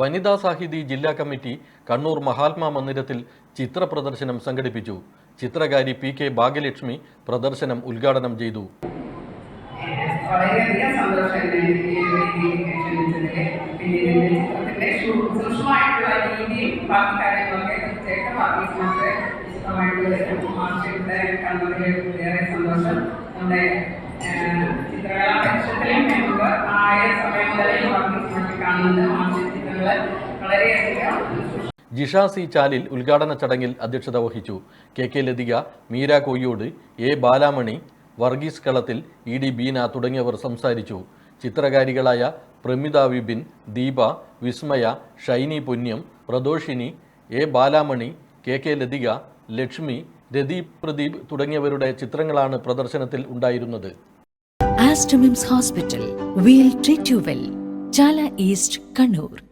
വനിതാ സാഹിതി ജില്ലാ കമ്മിറ്റി കണ്ണൂർ മഹാത്മാ മന്ദിരത്തിൽ ചിത്ര പ്രദർശനം സംഘടിപ്പിച്ചു. ചിത്രകാരി പി കെ ഭാഗ്യലക്ഷ്മി പ്രദർശനം ഉദ്ഘാടനം ചെയ്തു. ചിത്രകലാ പരിഷത്തിലും ആയ സമയം മുതലേ വർക്കിംഗ് കാണുന്നത് വളരെയധികം. ജിഷ സി ചാലിൽ ഉദ്ഘാടന ചടങ്ങിൽ അധ്യക്ഷത വഹിച്ചു K K Lathika Meera Koyyode A Balamani Varghese Kalathil E D Beena തുടങ്ങിയവർ സംസാരിച്ചു. ചിത്രകാരികളായ Pramitha Vipin Deepa Vismaya Shiny Punyam Pradoshini A Balamani K K Lathika Lakshmi Radeep Pradeep തുടങ്ങിയവരുടെ ചിത്രങ്ങളാണ് പ്രദർശനത്തിൽ ഉണ്ടായിരുന്നത്. Aster MIMS hospital we'll treat you well Chala east Kannur.